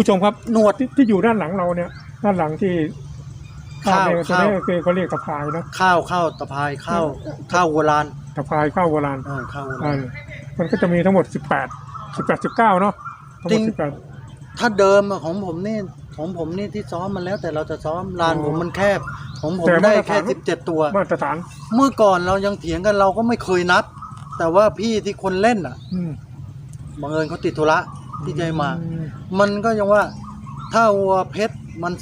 ผู้ชมครับหนวด ที่ที่อยู่ด้านหลังเราเนี่ย ด้านหลังที่ข้าวเนี่ยตัวข้าวนี้คือเขาเรียกตะพายเนาะข้าวข้าวตะพายข้าวข้าวโบราณตะพายข้าวโบราณเออข้าวโบเอราณอมันก็จะมีทั้งหมดสิบแปดสิบแปดสิบเก้าเนาะทั้งหมจริดงสิบแปดถ้าเดิมอะของผมนี่ของผมนี่ที่ซ้อมมันแล้ว แต่เราจะซ้อมลานอ๋อผมมันแคบของผมแต่ได้มาตรแค่ฐานสิบเจ็ดตัวมาตรฐาน เมื่อก่อนเรายังเถียงกันเราก็ไม่เคยนับ แต่ว่าพี่ที่คนเล่นอะอืมบังเอิญเขาติดธุระ ที่จะให้มาอืมันก็ยังว่า ถ้าวัวเพชรมัน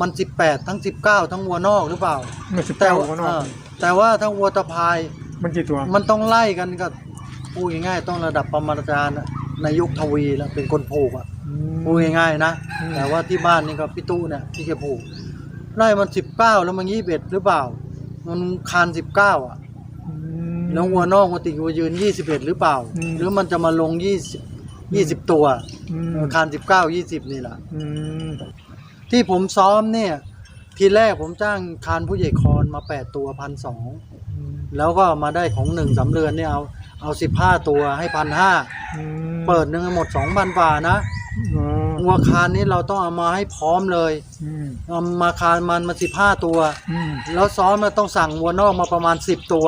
มันสิบแปดทั้งสิบเก้าทั้งวัวนอกหรือเปล่ามันสิบแต่เก้าว่าก็นอก เออแต่ว่าถ้าวัวตะพาย มันกี่ตัวมันต้องไล่กันกับพูดง่ายๆต้องระดับประมาจารย์อะในยุคทวีแล้วเป็นคนผูกอะอืมพูดง่ายๆนะอืมแต่ว่าที่บ้านนี่ก็พี่ตู้เนี่ยที่แกผูกไล่มันสิบเก้าแล้วมันยี่สิบเอ็ดหรือเปล่า มันคานสิบเก้าอะ อืม แล้ววัวนอกมันติดวัวยืนยี่สิบเอ็ดหรือเปล่า อืม หรือมันจะมาลงยี่ สิบยี่สิบตัวอืมคานสิบเก้ายี่สิบนี่แหละอืมที่ผมซ้อมเนี่ย ทีแรกผมจ้างคานผู้ใหญ่คอนมาแปดตัวพันสองแล้วก็มาได้ของหนึ่งสำเรือนเนี่ยเอาเอาสิบห้าตัวให้พันห้าอืมเปิดหนึ่งหมดสองพันกว่านะอ๋อวัวคานนี้เราต้องเอามาให้พร้อมเลยอืมเอามาคานมันมาสิบห้าตัว อืมแล้วซ้อมเราต้องสั่งวัวนอกมาประมาณสิบตัว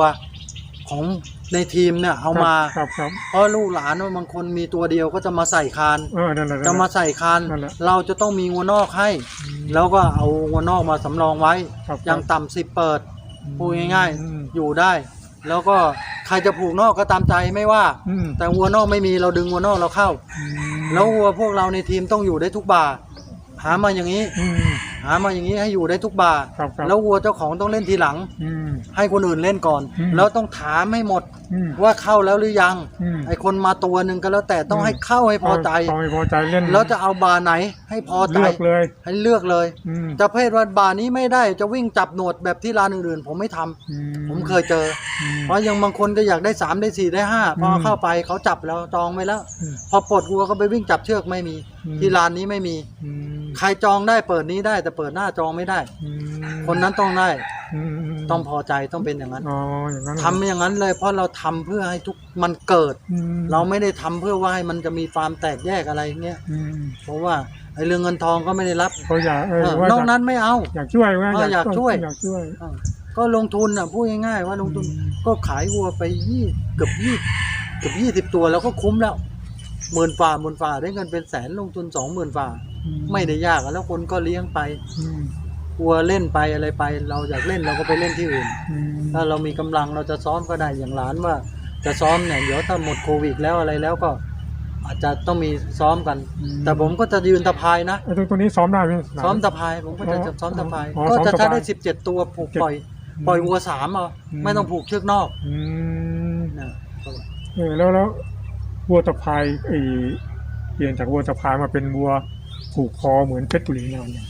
ของ ในทีมเนี่ยเอามาครับครับเพราะลูกหลานบางคนมีตัวเดียวก็จะมาใส่คานเออนั่นแหละ จะมาใส่คานนั่นแหละเราจะต้องมีงัวนอกให้ อืมแล้วก็เอางัวนอกมาสำรองไว้ครับอย่างต่ำสิบเปิดพูดง่ายอืม ๆอยู่ได้ แล้วก็ใครจะผูกนอกก็ตามใจไม่ว่า อืมแต่วัวนอกไม่มีเราดึงวัวนอกเราเข้าอืมแล้ววัวพวกเราในทีมต้องอยู่ได้ทุกบาร์หามาอย่างนี้ อืม หามาอย่างนี้ให้อยู่ได้ทุกบาร์ครับครับ แล้ววัวเจ้าของต้องเล่นทีหลัง อืม ให้คนอื่นเล่นก่อน อืม แล้วต้องถามให้หมดอืม ว่าเข้าแล้วหรือยัง อืม ไอคนมาตัวหนึ่งก็แล้วแต่ต้องอืมให้เข้าให้พอใจพอพอใจเล่นแล้วจะเอาบาร์ไหนให้พอใจเลือกเลยให้เลือกเลย อืมจะเพศว่าบาร์นี้ไม่ได้จะวิ่งจับหนวดแบบที่ร้านอื่นๆ ผมไม่ทำอืผมเคยเจอ อืม เพราะยังบางคนก็อยากได้สามได้สี่ได้ห้าพออืมเข้าไปเขาจับแล้วจองไว้แล้ว อืม พอปลดวัวก็ไปวิ่งจับเชือกไม่มีอืมที่ร้านนี้ไม่มี อืมใครจองได้เปิดนี้ได้ แต่เปิดหน้าจองไม่ได้ อืมคนนั้นต้องได้อืมต้องพอใจต้องเป็นอย่างนั้นอ๋ออย่างนั้นทำอย่างนั้นเลยเพราะเราทำเพื่อให้ทุกมันเกิด อืมเราไม่ได้ทำเพื่อว่าให้มันจะมีฟาร์มแตกแยกอะไรเงี้ยอืมเพราะว่าไอ้เรื่องเงินทองก็ไม่ได้รับเขาอยากเออเออว่านอกนั้นไม่เอา อยากช่วยว่าเอออยากช่วย อยากช่วยเออก็ลงทุนอะพูดง่ายๆว่าลงทุนอืม ก็ขายวัวไปยี่เกือบยี่เกือบยี่สิบตัวแล้วก็คุ้มแล้ว หมื่นฝ่าหมื่นฝ่าได้เงินเป็นแสนลงทุนสองหมื่นฝ่า ไม่ได้ยากอะแล้วคนก็เลี้ยงไปอืมกลัวเล่นไปอะไรไป เราอยากเล่นเราก็ไปเล่นที่อื่นอืมถ้าเรามีกำลังเราจะซ้อมก็ได้อย่างหลานว่า จะซ้อมเนี่ยเดี๋ยวถ้าหมดโควิดแล้วอะไรแล้วก็อาจจะต้องมีซ้อมกัน แต่ผมก็จะยืนตะพายนะไอ้ตัวตัวนี้ซ้อมได้ไหมซ้อมตะพายผมก็จะอ๋อซ้อมตะพายอ๋อก็ซ้อมจะตะใช้พายได้สิบเจ็ดตัวผูกเจ็ดปล่อยอืมปล่อยวัวสามเอาอืมไม่ต้องผูกเชือกนอกอืมนะเออแล้วแล้ว วัวตะพายไอเปลี่ยนจากวัวตะพายมาเป็นวัวผูกคอเหมือนเพชรบุรีนานเนี่ย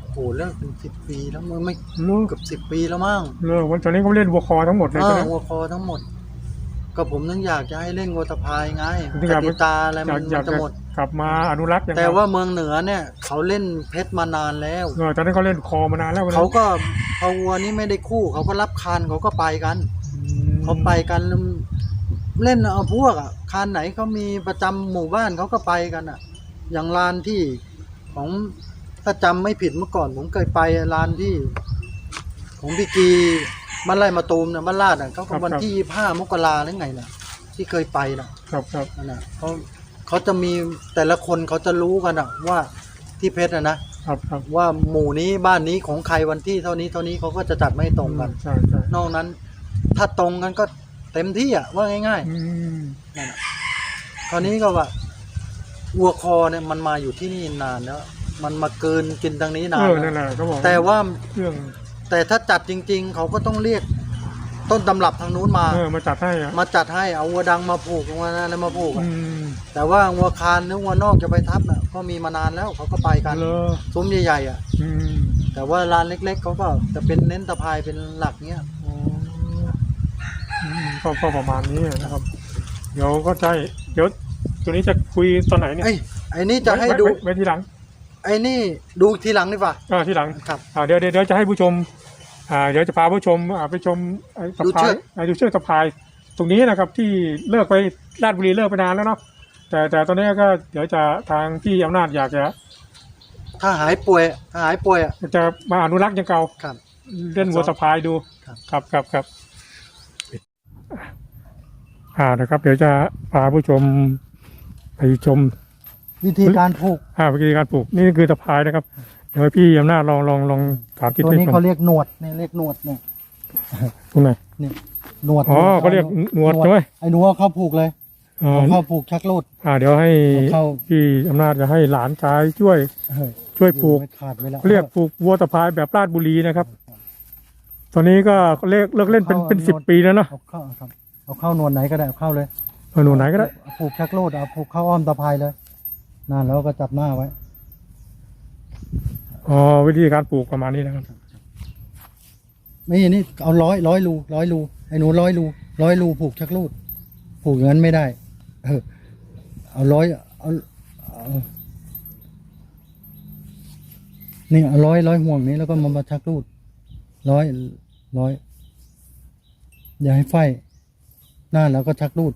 โอ้โหเลิกเป็นสิบปีแล้วมึงไม่เลิก เกือบสิบปีแล้วมั้งเลิกวันตอนนี้เขาเล่นวัวคอทั้งหมดเลยเอใช่อไหมวัวคอทั้งหมด ก็ผมนึงอยากจะให้เล่นวัวตะพายไงผมถึงอยากกติตาอะไรอมัยากนอยามักนจะจะหมด กลับมาอนุรักษ์อย่างแต่เดียว่าเมืองเหนือเนี่ย เขาเล่นเพชรมานานแล้ว เออตอนนี้เขาเล่นคอมานานแล้วนะเขาก็พอวัวนี้ไม่ได้คู่ เขาก็รับคานเขาก็ไปกัน อืมเขาไปกัน เล่นเอาพวกอะคานไหนเขามีประจำหมู่บ้านเขาก็ไปกันอะ อย่างลานที่ของถ้าจำไม่ผิดเมื่อก่อน ผมเคยไปลานที่ ของพี่กีบ้านไร่มาตูมนะบ้านลาดอะเขาก็วันที่ห้ามกราหรือไงน่ะ ที่เคยไปน่ะครับครับนั่นน่ะเขาเขาจะมีแต่ละคนเขาจะรู้กันอะ ว่าที่เพชรอะนะครับครับว่าหมู่นี้บ้านนี้ของใครวันที่เท่านี้เท่านี้เขาก็จะจัดไม่ตรงกันใช่ใช่นอกนั้น ถ้าตรงกันก็ เต็มที่อะว่าง่ายอืมๆนั่นน่ะคราวนี้ก็ว่าวัวคอเนี่ยมันมาอยู่ที่นี่นานแล้วมันมาเกินกินทางนี้นาเอนอแล้นั่นวแหละเขาบอกแต่ว่าเครื่องแต่ถ้าจัดจริง ๆ เขาก็ต้องเรียกต้นตำรับทางนู้นมา เออมาจัดให้อะมาจัดให้เอาวัวดังมาผูกวัวอะไรมาผูกอือะมแต่ว่าวัวคานหรือวัวนอกจะไปทับน่ะก็มีมานานแล้วเขาก็ไปกันเลอซุ้มใหญ่ๆอะ อืมแต่ว่าร้านเล็ก ๆเขาก็จะเป็นเน้นตะพายเป็นหลักเนี้ยอ๋ออืม ก็ก็ประมาณนี้นะครับ เดี๋ยวก็ใช่เดี๋ยวตัวนี้จะคุยตอนไหนเนี่ยไอ้ยไอ้นี่จะให้ดูไว้ไว้ไว้ทีหลังไอ้นี่ดูทีหลังดีกว่า เออทีหลังครับอ่าเดี๋ยวเดี๋ยวเดี๋ยวจะให้ผู้ชมอ่าเดี๋ยวจะพาผู้ชมอ่าไปชมไอ้ตะดูพาเชืยอกอ่าดูเชือกตะพาย ตรงนี้นะครับที่เลิกไปราชบุรีเลิกไปนานแล้วเนาะแต่แต่ตอนนี้ก็เดี๋ยวจะทางพี่อำนาจอยากจะถ้าหายป่วยถ้าหายป่วยอะจะมาอนุรักษ์อย่างเก่า ครับ เล่นวัวสะพายดูครับ ครับครับครับ อ่านะครับ เดี๋ยวจะพาผู้ชมไปชมวิธีการผูกอ่าวิธีการปลูกนี่คือสะพายนะครับ เดี๋ยวให้พี่อำนาจลองลองลองสาธิตตัวให้นี้ชมเขาเรียกหนวดเนี่ยเรียกหนวดเนี่ยตรงไหนหนวดอ๋อเขาเรียกหนวดใช่ไหม ไอ้หนวดเขาผูกเลยอ๋อเอาเข้าผูกชักรูด อ่าเดี๋ยวให้เอาเข้า พี่อำนาจจะให้หลานชายช่วยเออช่วยปลูก ไม่ขาดไปแล้ว เรียกปลูกวัวสะพายแบบราชบุรีนะครับ ตอนนี้ก็เลิกเลิกเล่นเป็นเป็นสิบปีแล้วเนาะ เอาเข้าครับ เอาเข้าหนวดไหนก็ได้เอาเข้าเลยเอาหนูไหนก็ได้เอาผูกชักรูดเอาผูกเข้าอ้อมตะพายเลยนั่นแล้วก็จับหน้าไว้ อ๋อ วิธีการปลูกประมาณนี้นะครับนี่นี่เอาร้อยร้อยรูร้อยรูไอ้หนูร้อยรูร้อยรูผูกชักรูด ผูกอย่างนั้นไม่ได้ เออเอาร้อยเอาเอานี่เอาร้อยร้อยห่วงนี้แล้วก็มามาชักรูดร้อยร้อยอย่าให้ไฟ นานแล้วก็ชักรูด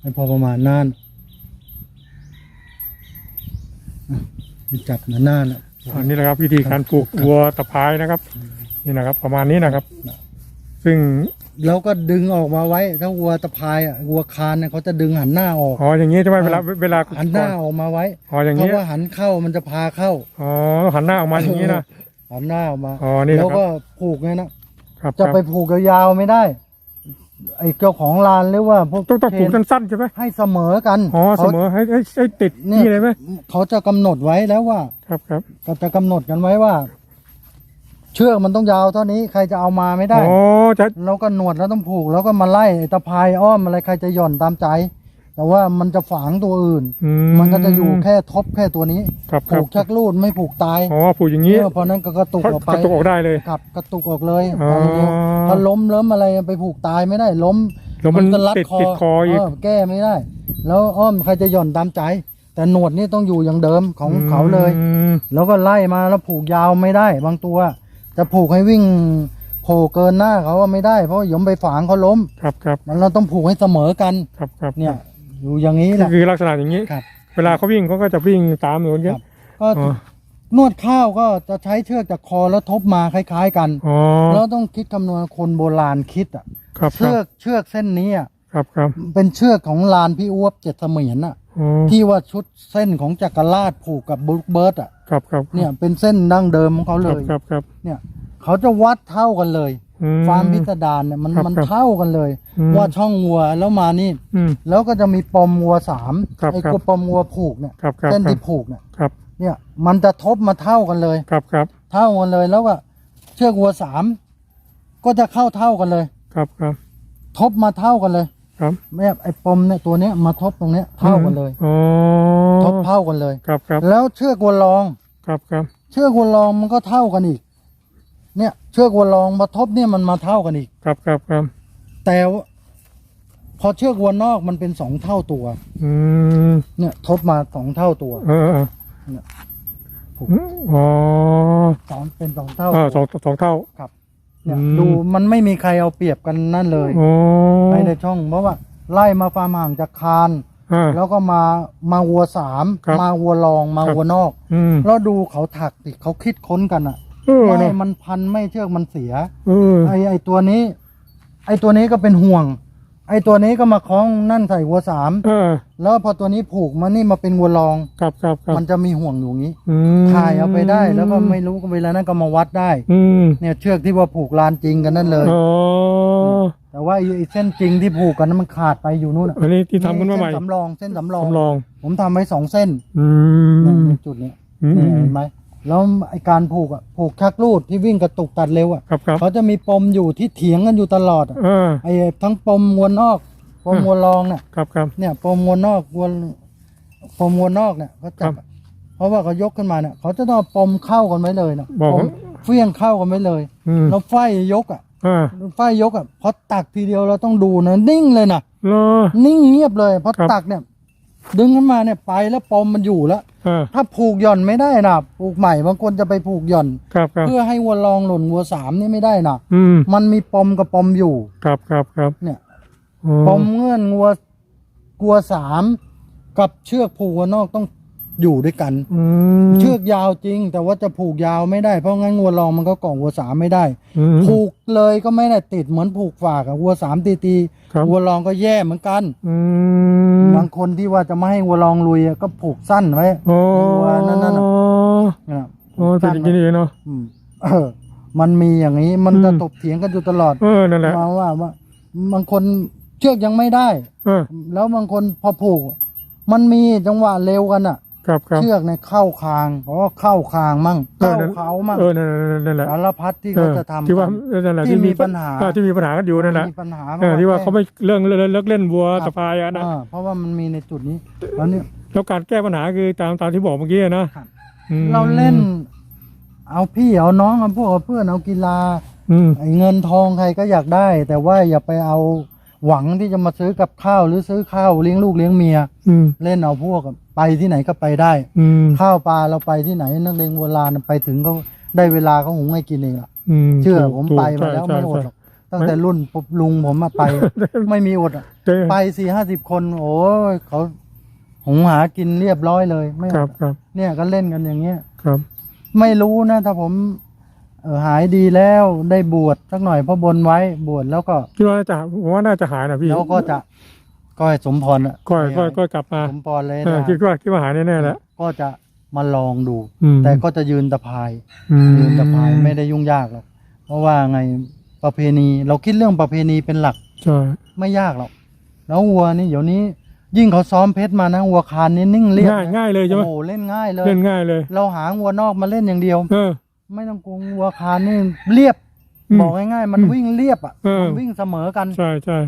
ให้พอประมาณนานอะไปจับนะนานอะอันนี้แหละครับ วิธีการปลูกวัวตะพายนะครับ นี่นะครับ ประมาณนี้นะครับ ซึ่งแล้วก็ดึงออกมาไว้ ถ้าวัวตะพายอะวัวคานเนี่ยเขาจะดึงหันหน้าออกอ๋ออย่างนี้ใช่ไหมเวลาเวลาหันหน้าออกมาไว้อ๋ออย่างเพนี้ราะว่าหันเข้ามันจะพาเข้าอ๋อหันหน้าออกมาอย่างนี้นะหันหน้าออกมาอ๋อนี่แหละแล้วครับก็ผูกเนี่ยนะครับคจะรับไปผูกยาวๆไม่ได้ ไอ้เจ้าของลานหรือว่าพวกต้องต้องปลูกเทรนสั้นๆใช่ไหมให้เสมอกันอ๋อเสมอให้ให้ให้ติดขาเนี่ยนี่เลยไหมเขาจะกำหนดไว้แล้วว่า ครับครับก็จะกำหนดกันไว้ว่า เชือกมันต้องยาวเท่านี้ใครจะเอามาไม่ได้อ๋อจะแล้วก็หนวดแล้วต้องผูกแล้วก็มาไล่ไอ้ตะพายอ้อมอะไรใครจะหย่อนตามใจ แต่ว่ามันจะฝังตัวอื่นอืมันก็จะอยู่แค่ทบแค่ตัวนี้ครับคผูรับกชักรูดไม่ผูกตายอ๋อปลูกอย่างนี้เออเพราะนั้นก็กระตุกออกไปกระตุกออกได้เลยครับกระตุกออกเลยอ๋อไปเดียวถ้าล้มเล้มอะไรไปผูกตายไม่ได้ล้มแล้วมันก็รัดติดคอติดคออีกเแก้ไม่ได้ แล้วอ้อมใครจะหย่อนตามใจ แต่หนวดนี่ต้องอยู่อย่างเดิมของเขาเลยอืมแล้วก็ไล่มาแล้วผูกยาวไม่ได้ บางตัว จะผูกให้วิ่งโผล่เกินหน้าเขาว่าไม่ได้เพราะหยมไปฝางเขาล้ม ครับครับมันเราต้องผูกให้เสมอกัน ครับครับเนี่ย อยู่อย่างนี้แหก็ละ คือลักษณะอย่างนี้ ครับ เวลาเขาวิ่งเขาก็จะวิ่งตามเหมือนกันครับก็อ๋อนวดข้าวก็จะใช้เชือกจากคอแล้วทบมาคล้าย ๆ กันอ๋อแล้วต้องคิดคำนวณคนโบราณคิดอะครับคเชืรัอบกเชือกเส้นนี้อะครับครับเป็นเชือกของลานพี่อ้วบเจ็ดเสมียนอะ อ๋อที่ว่าชุดเส้นของจักรราชผูกกับบุ๊กเบิร์ดอะครับครับเนี่ยเป็นเส้นดั้งเดิมของเขาคเลรับย ครับครับเนี่ยเขาจะวัดเท่ากันเลย อืความพิสดารเนี่ยมันครับมันครับเท่ากันเลย อืมว่าช่องวัวแล้วมานี่ อืม แล้วก็จะมีปมวัวสามครับไอ้ครับตัวปมวัวผูกเนี่ยครับครับ เส้นครัที่บผูกเนี่ยครับเนี่ยมันจะทบมาเท่ากันเลย ครับครับเท่ากันเลยแล้วก็เชือกวัวสามก็จะเข้าเท่ากันเลย ครับครับทบมาเท่ากันเลยครับแม่ไอ้ปมเนี่ยตัวเนี้ยมาทบตรงเนี้ยเท่ากันเลย อ๋อทบเท่ากันเลย ครับครับแล้วเชือกวัวรอง ครับครับเชือกวัวรองมันก็เท่ากันอีก เนี่ยเชือกวัวรองมาทบเนี่ยมันมาเท่ากันอีก ครับครับครับแต่ว่าพอเชือกวัวนอกมันเป็นสองเท่าตัว อืมเนี่ย ทบมาสองเท่าตัวเออเออเนี่ยอ๋อสองเป็นสองเท่าเออสตัอวงสองเท่า เนี่ยอืม ดูมันไม่มีใครเอาเปรียบกันนั่นเลยอ๋อในในช่อง เพราะว่า ไล่มาฟาร์มห่างจากคานอ่าแล้วก็มามาวัวสามครับมาวัวรองมาครับ วัวนอก อืมแล้วดูเขาถักติเขาคิดค้นกันอะ เออไม่เนอะมันพันไม่เชือกมันเสีย เออ ไอไอตัวนี้ ไอตัวนี้ก็เป็นห่วง ไอตัวนี้ก็มาคล้องนั่นใส่วัวสามเออ แล้วพอตัวนี้ผูกมานี่มาเป็นวัวรอง ครับครับครับมันจะมีห่วงอยู่อย่างนี้อืมถ่ายเอาไปได้ แล้วก็ไม่รู้ก็เวลานั้นก็มาวัดได้ อืมเนี่ยเชือกที่ว่าผูกลานจริงกันนั่นเลย อ๋อแต่ว่าไอ้ไอ้เส้นจริงที่ผูกกันนั้นมันขาดไปอยู่นู่นอะอันนี้ที่ทำขึ้นมาใหม่เส้นสำรองเส้นสำรอง สำรอง ผมทำไว้สองเส้นอืเนี่ยมในจุดเนี้ยอืม เนี่ยเห็นไหม แล้วไอการผูกอะผูกชักรูดที่วิ่งกระตุกตัดเร็วอะครับครับเขาจะมีปมอยู่ที่เถียงกันอยู่ตลอดอะเออ ไอ้ทั้งปมมวนนอกปมมวนรองเนี่ยครับครับ เนี่ยปมมวนนอกวนปมมวนนอกเนี่ยเขาจับครับเพราะว่าเขายกขึ้นมาเนี่ยเขาจะต้องเอาปมเข้ากันไว้เลยนะบอก ปมเฟี้ยงเข้ากันไว้เลยอืมแล้วไฟยกอะอ่าไฟยกอะพอตักทีเดียวเราต้องดูนะนิ่งเลยนะ เหรอ นิ่งเงียบเลยพอครับ ตักเนี่ย ดึงขึ้นมาเนี่ยไปแล้วปมมันอยู่แล้ว อ่าถ้าผูกหย่อนไม่ได้นะผูกใหม่บางคนจะไปผูกหย่อน ครับครับเพื่อให้วัวรองหล่นวัวสามนี่ไม่ได้นะอืมมันมีปมกับปมอยู่ ครับครับครับเนี่ยอ๋อปมเงื่อนวัววัวสามกับเชือกผูกวัวนอกต้องอยู่ด้วยกัน อืมเชือกยาวจริง แต่ว่าจะผูกยาวไม่ได้เพราะงั้นวัวรองมันก็เกาะวัวสามไม่ได้ อืม ผูกเลยก็ไม่ได้ติดเหมือนผูกฝากอะวัวสามตีตีครับ วัวรองก็แย่เหมือนกัน อืม บางคนที่ว่าจะไม่ให้วัวรองลุยอะก็ผูกสั้นไว้โอ้วัวนั่นน่ะนะโอ้เป็นอย่างนี้นี่เองเนาะ อืมเออ มันมีอย่างนี้มันจะอืม ตกเถียงกันอยู่ตลอดเออนั่นแหละมาว่าว่าบางคนเชือกยังไม่ได้ เออ แล้วบางคนพอผูก มันมีจังหวะเร็วกันอะ ครับครับ เชือกในยเข้าคางเพราะว่าเข้าคางมั่งเออเข้านั่น เขามั่งเออนั่นนั่นนั่นแหละสารพัดที่เอเขาอจะทำที่ว่ากันนั่นแหละที่มีปัญหาเออที่มีปัญหากันอยู่นั่นแหละมีปัญหาเออที่ว่าเขาไม่แก้เรื่องเลิกเลิกเล่นวัวครับสะพายอะนะ อ่าเพราะว่ามันมีในจุดนี้แล้วเนี่ย แล้วการแก้ปัญหาคือตามตามที่บอกเมื่อกี้นะครับ อืมเราเล่น เอาพี่เอาน้องเอาพวกเอาเพื่อนเอากีฬาอืมไอ้เงินทองใครก็อยากได้ แต่ว่าอย่าไปเอาหวังที่จะมาซื้อกับข้าวหรือซื้อข้าวเลี้ยงลูกเลี้ยงเมีย อืมเล่นเอาพวก ไปที่ไหนก็ไปได้ อืมข้าวปลาเราไปที่ไหนนักเลงโบราณไปถึงก็ได้เวลาเขาหุงให้กินเองล่ะอืมเชื่อถูกผมถูกไปมาแล้วใช่ไม่อดใช่ หรอกตั้งแต่รุ่นปุ๊บลุงผมมาไป ไม่มีอดอะใช่ไปสี่ห้าสิบคน โอ้ยเขาหุงหากินเรียบร้อยเลยไม่อครับดครับเนี่ยก็เล่นกันอย่างเงี้ย ครับไม่รู้นะ ถ้าผมเออหายดีแล้วได้บวชสักหน่อยเพราะบนไว้บวชแล้วก็คิดว่าน่าจะผมว่าน่าจะหายนะพี่ แล้วก็จะ ก็ให้สมพรอะก็ก็ก็กลับมาสมพรเลยเออนะคิดว่าคิดว่าหายแน่ๆแหละก็จะมาลองดูอืมแต่ก็จะยืนตะพายอืมยืนตะพายไม่ได้ยุ่งยากหรอกเพราะว่าไงประเพณี เราคิดเรื่องประเพณีเป็นหลักใช่ไม่ยากหรอกแล้ววัวนี่เดี๋ยวนี้ ยิ่งเขาซ้อมเพชรมานะวัวคานนี่นิ่งเรียบง่ายง่ายเลยใช่ไหมโอ้โหเล่นง่ายเลย เล่นง่ายเลย เราหาวัวนอกมาเล่นอย่างเดียว เออ ไม่ต้องกลัววัวคานนี่เรียบ อืมบอกง่ายๆมันอืมวิ่งเรียบอะเออ มันวิ่งเสมอกัน ใช่ใช่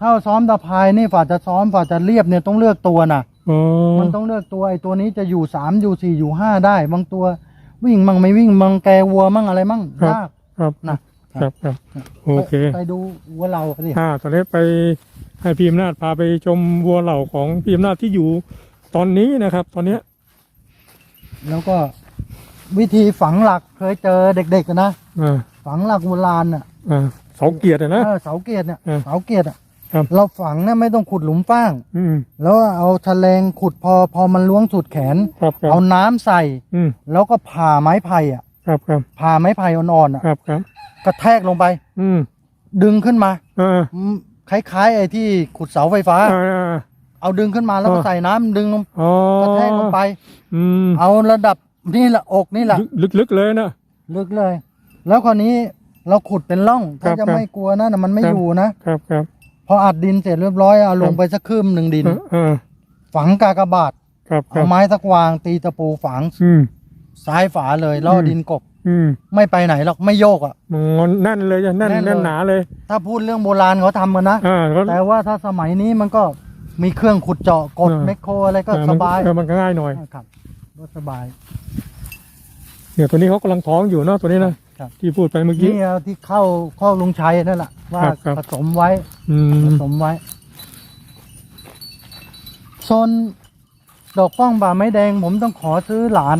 ถ้าซ้อมตะพายนี่ฝ่าจะซ้อมฝ่าจะเรียบเนี่ยต้องเลือกตัวน่ะอ๋อมันต้องเลือกตัวไอ้ตัวนี้จะอยู่สามอยู่สี่อยู่ห้าได้ บางตัว วิ่งมั่งไม่วิ่งบางแกวัวมั่งอะไรมั่งยากครับนะครับครับโอเค ไปไปดูวัวเราสิอ่าตอนนี้ไปให้พี่อำนาจพาไปชมวัวเหล่าของพี่อำนาจที่อยู่ตอนนี้นะครับ ตอนเนี้ย แล้วก็วิธีฝังหลักเคยเจอเด็กๆอะนะอ่าฝังหลักโบราณน่ะอ่าเสาเกียรติอะนะเออเสาเกียรติเนี่ยเออเสาเกียรติอะ ครับเราฝังเนี่ยไม่ต้องขุดหลุมฟ้างอืม แล้วเอาแฉลงขุดพอพอมันล้วงสุดแขน ครับครับเอาน้ำใส่ อืมแล้วก็ผ่าไม้ไผ่อะครับครับผ่าไม้ไผ่อ่อนๆอะครับครับ กระแทกลงไป อืมดึงขึ้นมาอ่าอืมคล้ายๆไอ้ที่ขุดเสาไฟฟ้าอ่าอ่าเอาดึงขึ้นมาแล้วก็อ่าใส่น้ำดึงลงอ๋อกระแทกลงไป อืมเอาระดับนี่แหละอกนี่แหละลึกลึกๆเลยนะ ลึกเลย แล้วคราวนี้เราขุดเป็นร่องครัถ้าบจะครับไม่กลัวนะนะมันไม่ครับ อยู่นะครับครับพ ออัดดินเสร็จเรียบร้อยเอาลงครับไปสักคืบหนึ่งดินเออเออฝังกากบาทครับครัเอาบไม้สักวางตีตะปูฝังอืม ซ้ายฝาเลยล่ออม ดินกบ อืมไม่ไปไหนหรอกไม่โยกอะมันแน่นเลยจ้ะแน่นแน่นเลย แน่นหนาเลยถ้าพูดเรื่องโบราณเขาทำกันนะ อ่าก็แต่ว่าถ้าสมัยนี้มันก็มีเครื่องขุดเจาะกดเออแมคโครอะไรก็เออสมันบายเออมันก็ง่ายหน่อย ครับก็สบาย เนี่ยตัวนี้เขากำลังท้องอยู่เนาะตัวนี้นะ ครับที่พูดไปเมื่อกี้ นี่เอาที่เข้าข้อลุงชัยนั่นแหละว่าครับครับ ผสมไว้อืผมมสมไว้โซนดอกฟ้องบ่าไม้แดง ผมต้องขอซื้อหลาน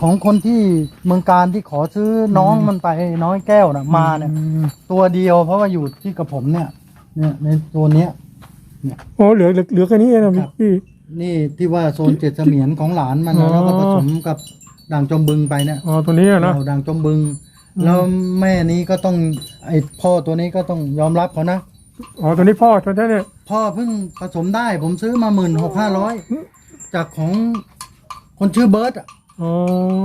ของคนที่เมืองการที่ขอซื้อน้องมันไปน้อยแก้วนะมาเนี่ยตัวเดียวเพราะว่าอยู่ที่กับผมเนี่ย เนี่ยในตัวเนี้ย โอ้เหลือเหลือเหลือแค่นี้เองนะครับ พี่ นี่ที่ว่าโซนเจ็ดเสมียนของหลานมันอ๋นะอแล้วก็ผสมกับ ด่างจอมบึงไปเนี่ยอ๋อตัวนี้อะนะเอาด่างจอมบึงอืมแล้วแม่นี้ก็ต้องไอพ่อตัวนี้ก็ต้องยอมรับเขานะอ๋อตัวนี้พ่อตัวนี้เนี่ยพ่อเพิ่งผสมได้ผมซื้อมาหมื่นหกห้าร้อยจากของคนชื่อเบิร์ตอะอ๋อ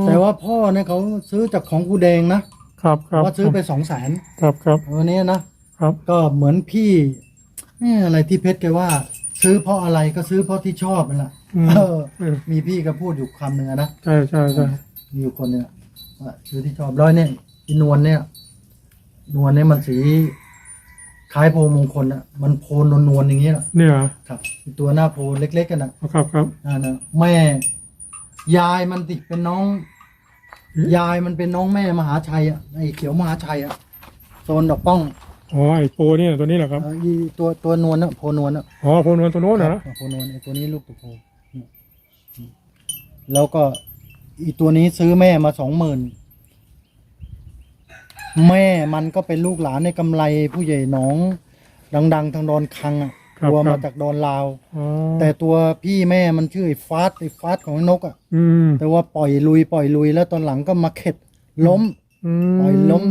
แต่ว่าพ่อเนี่ยเขาซื้อจากของกูแดงนะครับครับว่าซื้อไปสองแสนครับครับวันนี้นะครับก็เหมือนพี่เอ่ออะไรที่เพชรแกว่า ซื้อเพราะอะไรก็ซื้อเพราะที่ชอบนั่นแหละอืม เออเออ มีพี่ก็พูดอยู่คำหนึ่งอะนะใช่ใช่ใช่มีอยู่คนเนี่ยว่าซื้อที่ชอบร้อยเนี่ยอีนวลเนี่ย นวลเนี่ยมันสีคล้ายโพมงคลอะมันโพนนวลๆอย่างนี้แหละเนี่ยเหรอครับตัวหน้าโพเล็กๆกันนะครับครับนั่นนะแม่ ยายมันติเป็นน้อง ยายมันเป็นน้องแม่มหาชัยอะไอ้เขียวมหาชัยอะโซนดอกป้องอ๋อไอ้โปเนี่ยตัวนี้แหละครับเอ่ออีตัวตัวนวลนะโพนวลนะอ๋อโพนวลตัวโน้นเหรอ โพนวลไอ้ตัวนี้ลูกตัวโพเนี่ย แล้วก็อีตัวนี้ซื้อแม่มาสองหมื่นแม่มันก็เป็นลูกหลานในกำไรผู้ใหญ่หนอง ดัง ๆ ทางดอนคังอะครับวัวครัมาบจากดอนลาว อ๋อแต่ตัวพี่แม่มันชื่อไอ้ฟาสไอ้ฟาสของไอ้นกอะ อืมแต่ว่าปล่อยลุยปล่อยลุยแล้วตอนหลังก็มาเข็ดล้มอืมปล่อยล้ม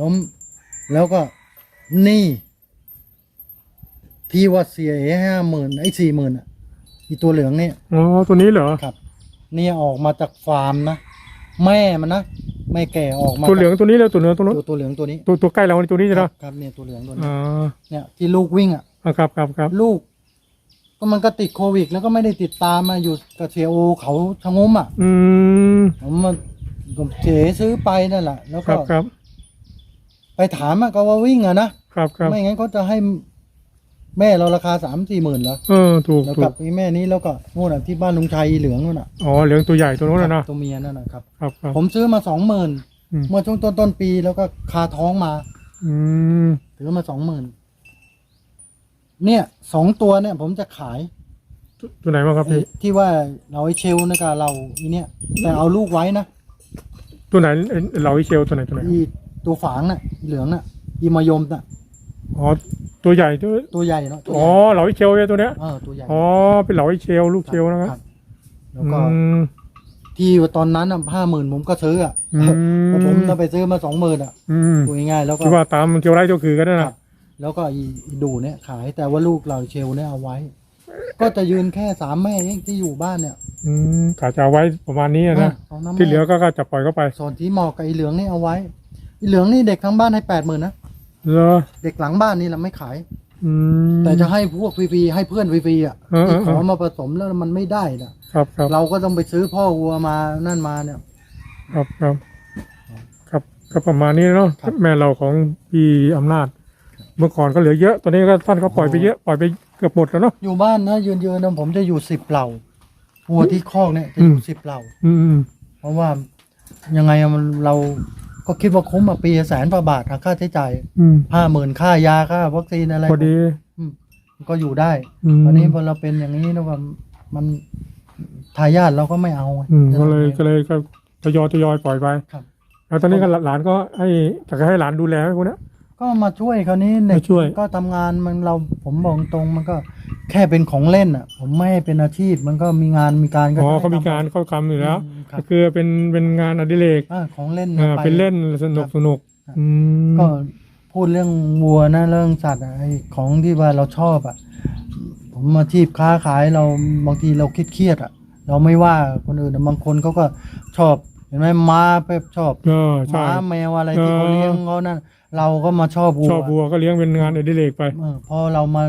ล้ม แล้วก็หนี่ ที่ว่าเสียห้าหมื่นไอ้สี่หมื่นอะอีตัวเหลืองเนี่ย อ๋อตัวนี้เหรอครับ เนี่ยออกมาจากฟาร์มนะแม่มันนะแม่แก่ออกมาตัวเหลืองตัวนี้แล้วตัวเหลืองตัวนู้นตัวตัวเหลืองตัวนี้ตัวตัวใกล้เราในตัวนี้คใช่ไหมรับครับเนี่ยตัวเหลืองตัวนี้อ๋อเนี่ยที่ลูกวิ่งอะอะครับครับครับลูก ก็มันก็ติดโควิด แล้วก็ไม่ได้ติดตามมาอยู่กับเสียโอเขาชะงมอะ อืมผมมาผมเฉซื้อไปนั่นแหละแล้วครัก็บครับไปถามอะก็ว่าวิ่งอะนะครับครับไม่งั้นเขาจะให้ แม่เราราคาสามสี่หมื่นเหรอเออถูกแล้วถูกลักบไปแม่นี้แล้วก็นู่นอะที่บ้านลุงชัยเหลืองนู่นอะอ๋อเหลืองตัวใหญ่ตัวนู้นนะนะตัวเมียนั่นนะครับ ครับครับ ผมซื้อมาสองหมื่นอืม เมื่อช่วงต้นต้นปีแล้วก็คาท้องมา อืมถือมาสองหมื่นเนี่ยสองตัวเนี่ย ผมจะขายตัวตัวไหนบ้างครับไอ้พี่ที่ว่าเราไอ้เชลนะกับเราอีเนี่ยแต่เอาลูกไว้นะตัวไหนเอ้ยเราอีเชลตัวไหนตัวไหนอีตัวฝางน่ะเหลืองน่ะอีมายมน่ะ อ๋อตัวใหญ่ตัวตัวใหญ่เนาะตัวอ๋ใหอญ่เราอีเชลเนี่ยตัวเนี้ยเออตัวใหญ่อ๋อเป็นเราอีเชลลูกเชลนะครับ แล้วก็อืม ที่ว่าตอนนั้นอะห้าหมื่นผมก็ซื้ออะอืมแต่ผมจะไปซื้อมาสองหมื่นอะอืมพูดง่ายๆแล้วก็ที่ว่าตามเที่ยวไร่เที่ยวคือกันนั่นคนะรับแล้วก็อีอีดูเนี่ยขายแต่ว่าลูกเราเชลเนี่ยเอาไว้ ก็จะยืนแค่สามแม่เองที่อยู่บ้านเนี่ยอืมกะจะเอาไว้ประมาณนี้นะสองน้ำที่เหลือแม่ก็ก็จะปล่อยเข้าไป ส่วนที่หมอกกับอีเหลืองนี่เอาไว้อีเหลืองนี่เด็กทั้งบ้านให้แปดหมื่นนะ เหรอเด็กหลังบ้านนี่เราไม่ขาย อืม แต่จะให้พวกฟรีๆให้เพื่อนฟรีๆอะเออเออ ที่ขอมาผสมแล้วมันไม่ได้นะครับครับเราก็ต้องไปซื้อพ่อวัวมานั่นมาเนี่ย ครับครับครับก็ประมาณนี้เนาะครับแม่เราของพี่อำนาจ เมื่อก่อนก็เหลือเยอะ ตอนนี้ก็ท่านก็ปล่อยไปเยอะปล่อยไปเกือบหมดแล้วเนาะ อยู่บ้านนะยืนๆนะผมจะอยู่สิบเหล่าวัวที่คอกเนี่ยจะอยู่อืม สิบเหล่า อืมเพราะว่ายังไงอะมันเรา ก็คิดว่าคุ้มอะปีละแสนกว่าบาทหาค่าใช้จ่ายอืมห้าหมื่นค่ายาค่าวัคซีนอะไรพอดีอืมก็อยู่ได้อืมตอนนี้พอเราเป็นอย่างนี้นะว่ามันทายาทเราก็ไม่เอาไง อืมก็เลยจะก็เลยก็ทยอยทยอยปล่อยไปครับ แล้วตอนนี้ก็หลานก็ให้จะให้หลานดูแลให้พวกเนี้ย ก็มาช่วยคราวนี้เด็มาช่วย ก็ทำงานมันเราผมบอกตรงมันก็แค่เป็นของเล่นอะ ผมไม่ให้เป็นอาชีพมันก็มีงานมีการก็อ๋อให้เขามีทำการเขาทำอยู่แล้ว อืมครั ก็บคือเป็นเป็นงานอดิเรกอ่าของเล่นอ่าไปเป็นเล่นสนุกครับสนุกครับอืมก็พูดเรื่องวัวนะเรื่องสัตว์อะไอ้ของที่ว่าเราชอบอะ ผมอาชีพค้าขายเราบางทีเราคิดเครียดๆอะ เราไม่ว่าคนอื่นอะบางคนเขาก็ชอบเห็นไหมม้าเป๊บชอบเออหใช่ม้าแมวอะไรที่เขาเออเลี้ยงเขานั่นเราก็มาชอบวัว ชอบวัวก็เลี้ยงเป็นงานอดิเรกไปเออพอเรามา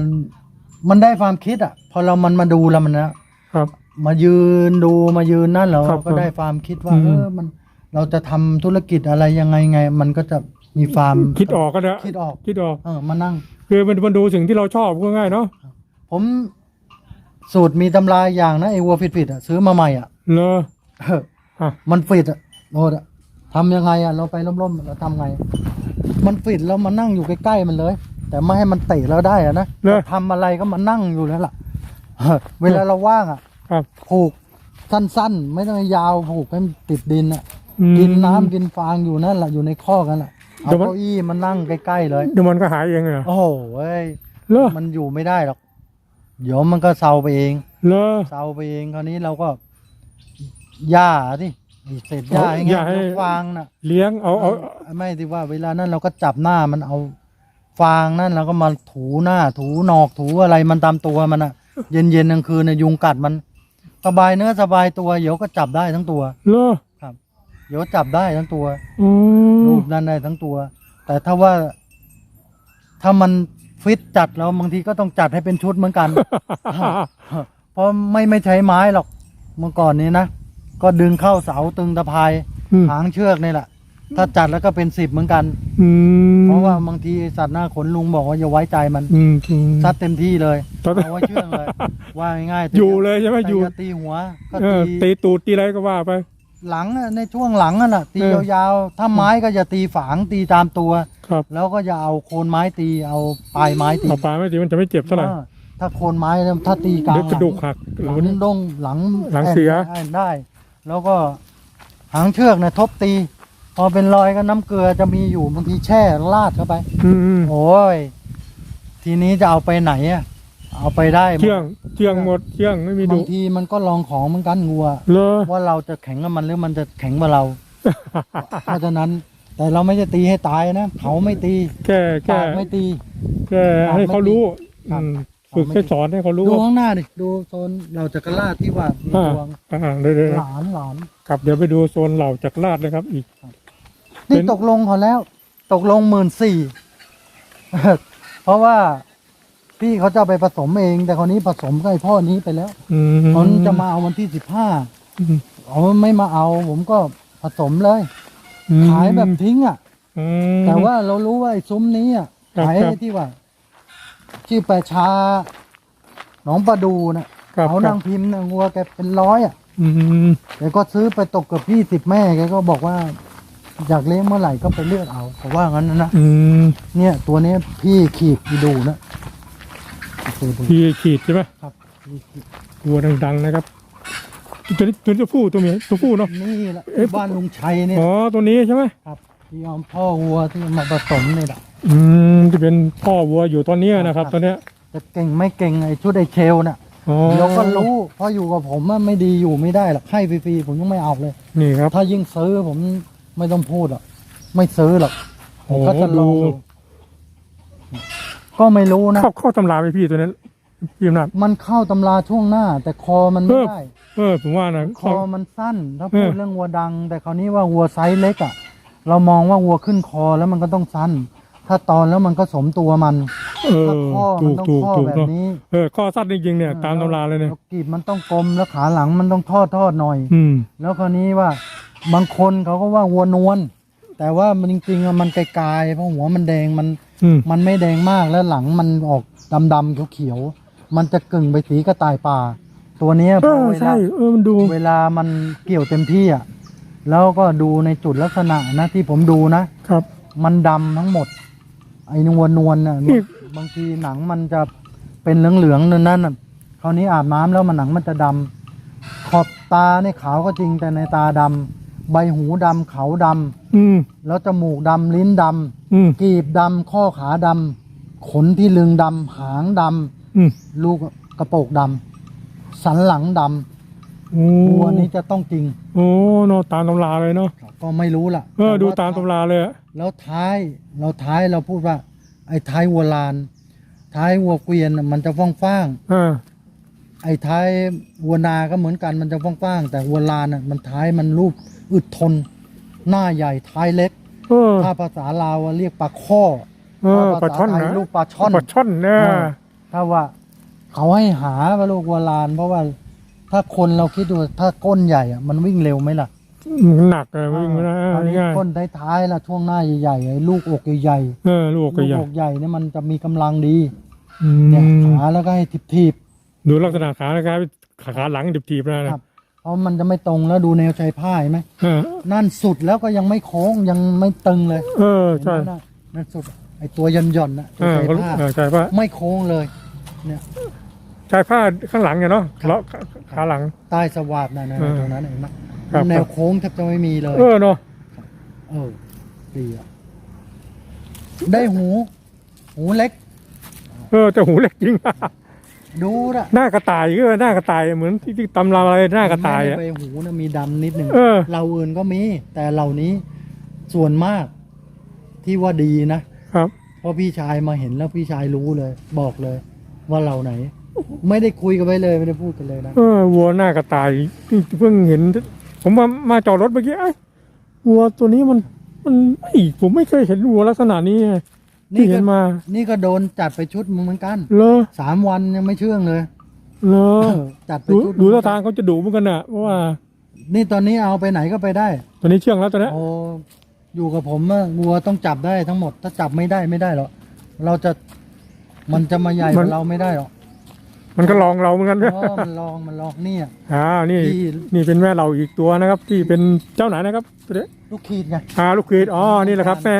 มันได้ความคิดอะ พอเรามันมาดูแล้วมันนะครับมายืนดูมายืนนั่นเราครับก็ได้ความคิดว่า อืม เออมันเราจะทำธุรกิจอะไรยังไงไง มันก็จะมีฟาร์มคิดออกก็ได้คิดออก คิดออก เออมานั่ง คือมันมันดูสิ่งที่เราชอบก็ง่ายเนาะผมสูตรมีตำราอย่างนะไอ้วัวฟิตๆอะซื้อมาใหม่อะเลอเอออะมันฟิตอะโน่นอะทำยังไงอะเราไปล้มๆเราทำไง มันฟิตแล้วมานั่งอยู่ใกล้ๆมันเลย แต่ไม่ให้มันเตะเราได้อะนะเลอ ทำอะไรก็มานั่งอยู่แล้วล่ะเออเวลาเราว่างอะ ครับผูกสั้นๆ ไม่ต้องยาวผูกให้มันติดดินอะ อืม กินน้ำกินฟางอยู่นั่นแหละอยู่ในคอกนั่นแหละเอาเดี๋ยวมัน เก้าอี้มันนั่งใกล้ๆเลย เดี๋ยวมันก็หายเองเลยเหรอโอ้โหเว้ยเลอมันอยู่ไม่ได้หรอกเดี๋ยวมันก็เซาไปเองเลอ เซาไปเองคราวนี้เราก็หญ้าที่เศษหญ้าให้หเงี้ญ้าให้ยฟางน่ะ เลี้ยงเอาเอาไม่ที่ว่าเวลานั้นเราก็จับหน้ามันเอาฟางนั่นเราก็มาถูหน้า ถูหนอกถูอะไรมันตามตัวมันอะเย็นเย็นๆกลางคืนน่ะยุงกัดมัน สบายเนื้อสบายตัวเดี๋ยวก็จับได้ทั้งตัวเลอเดี๋ยวจับได้ทั้งตัวอืมรูปนั้นได้ทั้งตัว แต่ถ้าว่า ถ้ามันฟิตจัดแล้วบางทีก็ต้องจัดให้เป็นชุดเหมือนกัน เพราะไม่ไม่ใช้ไม้หรอกเมื่อก่อนนี้นะก็ดึงเข้าเสาตึงตะพายอืมหางเชือกนี่แหละ ถ้าจัดแล้วก็เป็นสิบเหมือนกัน อืมเพราะว่าบางทีสัตว์หน้าขนลุงบอกว่าอย่าไว้ใจมันอืมอืม ซัดเต็มที่เลยตอนเอาไว้เชือกเลย ว่าง่ายๆอยู่เลยใช่ไหมแต่อยู่จะตีหัวก็เออตีตีตูดตีอะไรก็ว่าไป หลังอะในช่วงหลังอะน่ะตีเออ ยาวๆถ้าไม้ก็จะตีฝางตีตามตัว ครับแล้วก็จะเอาโคนไม้ตีเอาปลายไม้ตีเอาปลาไม่ตีมันจะไม่เจ็บเท่าไหร่ออถ้าโคนไม้เนี่ยถ้าตีกลางเดี๋ยวกระดูกหักหลังดงหลังหลังเสีย แอนได้ แล้วก็หางเชือกเนี่ยทบตีพ อเป็นรอยก็น้ำเกลือจะมีอยู่บางทีแช่ลาดเข้าไป อืมอืมโอ้ย ทีนี้จะเอาไปไหนอะเอาไปได้เชื่องเชื่องหมดเชื่องไม่มีบาดุงทีมันก็ลองของเหมือนกันงัวเลอว่าเราจะแข็งกับมันหรือมันจะแข็งกว่าเรา เพราะฉะนั้น แต่เราไม่จะตีให้ตายนะเขาไม่ตีแค่แค่ปากไม่ตีแค่ให้เขารู้ครับอืมฝึกให้สอนให้เขารู้ดูข้างหน้าดิดูโซนเราจะกระลาดที่ว่ามีอ่าดวงอ่าเดี๋ยวเดี๋ยวหลานหลานครับเดี๋ยวไปดูโซนเหล่าจักรราชเลยครับอีก นี่เป็นตกลงเขาแล้ว ตกลงหมื่นสี่เพราะว่าพี่เขาจะเอาไปผสมเอง แต่คนนี้ผสมกับไอ้พ่อนี้ไปแล้วอืมเขาจะมาเอาวันที่สิบห้าอืมเขาไม่มาเอา ผมก็ผสมเลยอืมขายแบบทิ้งอะอืมแต่ว่าเรารู้ว่าไอ้ซุ้มนี้อะครับขายครับที่ว่า ชื่อแปรชาหนองประดูนะครับเขาครันาบงพิมพ์นะงัวแกเป็นร้อยอะอืมแกก็ซื้อไปตกเกับพี่สิบแม่แกก็บอกว่า อยากเลี้ยงเมื่อไหร่ก็ไปเลือกเอาเขาว่างั้นนะนะอืมเนี่ย ตัวนี้พี่ขีดไปดูนะโอเคดูพี่ขีดใช่ไหมครับพี่ขีดวัวดังๆนะครับตัวนี้ตัวนี้ตัวผู้ตัวเมียตัวผู้เนาะนี่แหละเอ๊ะ บ้านลุงชัยเนี่ยอ๋อตัวนี้ใช่ไหมครับที่เอาพ่อวัวที่มาผสมเนี่ยแหละอืมจะเป็นพ่อวัวอยู่ตอนเนี้ยนะครับครับตอนเนี้ยจะเก่งไม่เก่งไอ้ชุดไอ้เชลน่ะอ๋อเดี๋ยวก็รู้เพราะอยู่กับผมอะไม่ดีอยู่ไม่ได้หรอกให้ฟรีๆผมยังไม่เอาเลย นี่ครับ ถ้ายิ่งซื้อผม ไม่ต้องพูดหรอกไม่ซื้อหรอกผโอ้มโหก็จะลองดูดูก็ไม่รู้นะ เข้าเข้าตำราไปพี่ตัวนั้นพี่อำนาจ มันเข้าตำราช่วงหน้า แต่คอมันไม่เออ ได้ เออผมว่านะคอมันสั้น ถ้าเออพูดเรื่องวัวดัง แต่คราวนี้ว่าวัวไซส์เล็กอะ เรามองว่าวัวขึ้นคอแล้วมันก็ต้องสั้น ถ้าตอนแล้วมันก็สมตัวมันเออถ้าข้อถูมันกต้องถูกข้อถูกแบบเนาะนี้เออข้อสั้นจริงๆเนี่ย ตามตำราเลยเนี่ยแวกีบมันต้องกลมแล้วขาหลังมันต้องทอดทอดหน่อย อืม แล้วคราวนี้ว่า บางคนเขาก็ว่าวัวนวลแต่ว่ามันจริงๆอะมันไกลๆเพราะหัวมันแดงมันอืมมันไม่แดงมากแล้วหลังมันออกดำๆเขียวๆมันจะกึ่งไปสีกระต่ายป่า ตัวเนี้ยพเอออเวลาใช่เออมันดูเวลามันเกี่ยวเต็มที่อะแล้วก็ดูในจุดลักษณะนะที่ผมดูนะครับ มันดำทั้งหมด ไอ้นวลนวลน่ะนี่บางทีหนังมันจะเป็นเหลืองๆนั่นนั่นน่ะคราวนี้อาบน้ำแล้วมันหนังมันจะดำขอบตาเนี่ยขาวก็จริงแต่ในตาดำ ใบหูดำเขาดำอืม แล้วจมูกดำลิ้นดำอืม กีบดำข้อขาดำขนที่ลึงดำหางดอืมำลูกกระโปกดำสันหลังดโอ้ำตัวนี้จะต้องจริง โอ้เนาะตามตำราเลยเนาะก็ไม่รู้ล่ะเออแว่ดูตามตำราเลยอะแล้วท้ายเราท้ายเราพูดว่า ไอ้ท้ายวัวลาน ท้ายวัวเกวียนน่ะมันจะฟ้องฟ้างอ่าๆไอ้ท้ายวัวนาก็เหมือนกันมันจะฟ้องฟ้างๆแต่วัวลานน่ะมันท้ายมันรูป อึดทน หน้าใหญ่ท้ายเล็ก เออ ถ้าภาษาลาวอะเรียกปลาข้อเออปลาช่อนภษไทยนะ ลูกปลาช่อน ปลาช่อนเนี่ยเออถ้าว่าเขาให้หาว่าลูกวัวลาน เพราะว่าถ้าคนเราคิดดูถ้าก้นใหญ่อะมันวิ่งเร็วไหมล่ะหนักเลยวิ่งไม่ได้ตอนนี้ง่ายก้นท้ายๆล่ะช่วงหน้าใหญ่ๆไอ้ลูกอกใหญ่ๆเออลูกๆก็ลูกใหญ่อกใหญ่เนี่ยมันจะมีกำลังดีอืเนี่ยมขาแล้วก็ให้ทีบดูลักษณะขานะครับขาขาหลังดิบทีบๆนะๆครับ เพราะมันจะไม่ตรงแล้วดูแนวชายผ้าเห็นไหมเออนั่นสุดแล้วก็ยังไม่โค้งยังไม่ตึงเลยเออเห็นใช่ไหมน่ะนั่นสุดไอ้ตัวหย่อนหย่อนๆนะตัเอวอชายเขาผ้าเออใช่ผ้าไม่โค้งเลย ใช่ผ้าข้างหลังเนี่ยเนาะครับเลาะขาขาหลัง ใต้สวาดนะนะเออตรงนั้นเห็นไหมครับ แนวโค้งแทบจะไม่มีเลย เออเนาะเออดีอะได้หู หูเล็ก เออแต่หูเล็กจริง ดูนะหน้ากระต่ายก็หน้ากระต่ายเหมือนที่ที่ตำราอะไรหน้ากระต่ายอะใบหูนะมีดำนิดหนึ่งเออ เราอื่นก็มี แต่เหล่านี้ส่วนมากที่ว่าดีนะครับ เพราะพี่ชายมาเห็นแล้วพี่ชายรู้เลย บอกเลย ว่าเราไหน ไม่ได้คุยกันไว้เลยไม่ได้พูดกันเลยนะ เออวัวหน้ากระต่ายเพิ่งเห็น ผมมามาจอดรถเมื่อกี้ไอ้ยวัวตัวนี้มันมันไม่ผมไม่เคยเห็นวัวลักษณะนี้ไงที่ นี่เห็ก็นมานี่ก็โดนจัดไปชุดมึงเหมือนกันเลอสามวันยังไม่เชื่องเลยเลอเออจัดไปดูชุดดูท่าทางเขาจะดุเหมือนกันน่ะเพราะว่า นี่ตอนนี้เอาไปไหนก็ไปได้ตัวนี้เชื่องแล้วตัวเนี้ยโอ้อยู่กับผมอะวัวต้องจับได้ทั้งหมด ถ้าจับไม่ได้ไม่ได้หรอกเราจะมันจะมาใหญ่กว่าเราไม่ได้หรอกมันก็ลองเราเหมือนกันอ๋อมันลองมันลองเนี่ย อ่านี่ที่ นี่เป็นแม่เราอีกตัวนะครับ ที่เป็นเจ้าไหนนะครับตัวนี้ลูกขีดไงอ่าลูกขีดอ๋อนี่แหละครับแม่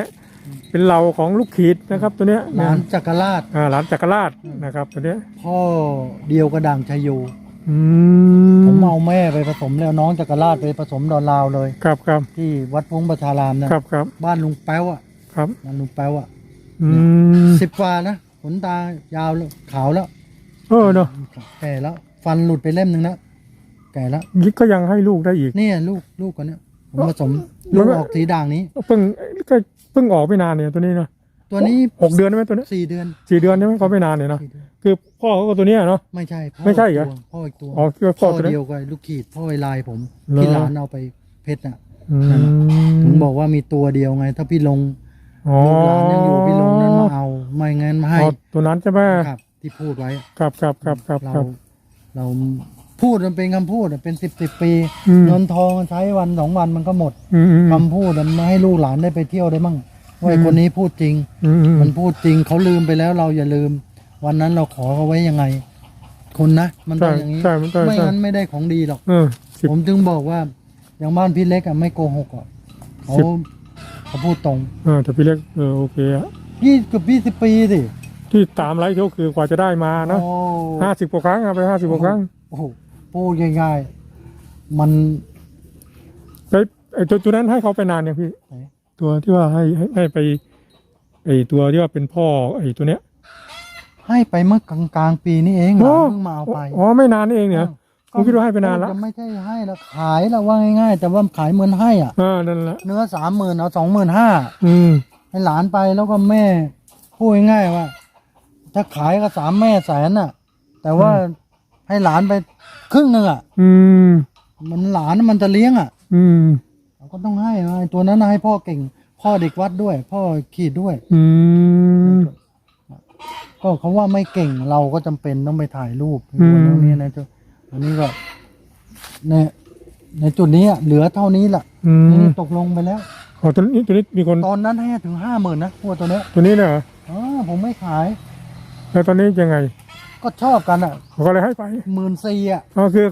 เป็นเราของลูกขีดนะครับตัวเนี้ยหลานจักรราชอ่าหลานจักรราชนะครับตัวเนี้ยพ่อเดียวกระด่างชัยโยอืผมเอาแม่ไปผสมแล้วน้องจักรราชไปผสมดอนลาวเลย ครับครับที่วัดพงประชารามนะครับครับบ้านลุงแป๊วอะครับบ้านลุงแป๊วอะอืมสิบกว่านะขนตายาวแล้วขาวแล้ว เออเนาะแก่แล้ว ฟันหลุดไปเล่มหนึ่งแล้วแก่แล้วยิกก็ยังให้ลูกได้อีก เนี่ยลูกลูกคนเนี้ยผมผสมมันลูกก็ออกสีด่างนี้เพิ่งก็ เพิ่งออกไม่นานเนี่ยตัวนี้เนาะตัวนี้หกเดือนใช่ไหมตัวนี้สี่เดือนสี่เดือนใช่ไหมเขาไม่นานเนี่ยเนาะสี่เดือนคือพ่อเขาก็ตัวเนี้ยเนาะไม่ใช่พ่อไม่ใช่เหรอกตัวพ่ออีกตัวอ๋อคือพ่พ่ออตัวนี้เดียวกับลูกขีดพ่อไอลายผมเหรอที่ร้านเอาไปเพชรน่ะอืถึงมบอกว่ามีตัวเดียวไง ถ้าพี่ลงอ๋อลูกหลานยังอยู่พี่ลงนั้นมาเอา ไม่งั้นมาให้อ๋อตัวนั้นใช่ไหมครับ ที่พูดไว้ครับครับครับครับเราครับเรา พูดมันเป็นคำพูดอะเป็นสิบสิบปีอืม เงินทองใช้วันสองวันมันก็หมดอืมอืมคำพูดมันให้ลูกหลานได้ไปเที่ยวได้มั่งว่าไอ้อืมคนนี้พูดจริงอืมอืมมันพูดจริงเขาลืมไปแล้วเราอย่าลืม วันนั้นเราขอเขาไว้ยังไง คนนะมันต้ใช่องอย่างนี้ใช่ใช่ไม่ใช่งั้นไม่ได้ของดีหรอก เออสิบ ผมจึงบอกว่าอย่างบ้านพี่เล็กอะไม่โกหกอะเขาสิบ เขาพูดตรงเออแต่พี่เล็กเออโอเคอะยี่เกับยี่สิบปีสิที่ตามไลฟ์เขาคือกว่าจะได้มานะโอ้ห้าสิบกว่าครั้งอะไปห้าสิบกว่าครั้ง โอ้โห พูดง่ายๆ มันไปไอ้ตัวตัวนั้นให้เขาไปนานเนี่ยพี่ไหนตัวที่ว่าให้ให้ให้ไปไอ้ตัวที่ว่าเป็นพ่อไอ้ตัวเนี้ยให้ไปเมื่อกลางกลางๆปีนี้เองหลานเพิ่งมาเอาไปอ๋อไม่นานนี่เองเนี่ยผมคิดว่าให้ไปนานละจะไม่ใช่ให้แล้วขายแล้วว่าง่ายๆ แต่ว่าขายเหมือนให้อะ อ่านั่นแหละเนื้อสามหมื่นเอาสองหมื่นห้าอืมให้หลานไปแล้วก็แม่พูดง่ายๆว่า ถ้าขายก็สามแม่แสนอะ แต่ว่าให้หลานไป ครึ่งหนึ่งอะ อืม มันหลานมันจะเลี้ยงอะ อืม เราก็ต้องให้นะไอ้ตัวนั้นนะให้พ่อเก่ง พ่อเด็กวัดด้วย พ่อขีดด้วย อืม ก็เขาว่าไม่เก่งเราก็จำเป็นต้องไปถ่ายรูปอืม ตรงนี้นะจ๊ะอันนี้ก็เนี่ยในจุดนี้อะเหลือเท่านี้แหละอืมนี่ตกลงไปแล้ว อ๋อตัวนี้ตัวนี้มีคนตอนนั้นให้ถึงห้าหมื่นนะพวกตัวเนี้ยตัวนี้เนี่ยเหรออ๋อผมไม่ขาย แล้วตอนนี้ยังไง ก็ชอบกันอะเขาก็เลยให้ไปหมื่นสี่อะอ๋อคือ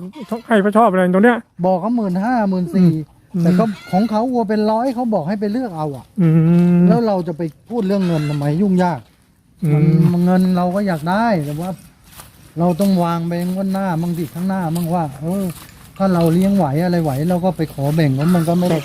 ให้เพราะชอบอะไรตัวเนี้ย บอกเขาหมื่นห้าหมื่นสี่อืมแต่ก็ของเขาวัวเป็นร้อยเขาบอกให้ไปเลือกเอาอะอืมแล้วเราจะไปพูดเรื่องเงินทำไมยุ่งยากอืมันมเงินเราก็อยากได้แต่ว่า เราต้องวางไปว่าหน้ามั่งดิข้างหน้ามั่งว่า เออ ถ้าเราเลี้ยงไหวอะไรไหว เราก็ไปขอแบ่งแล้วมันก็ไม่ได้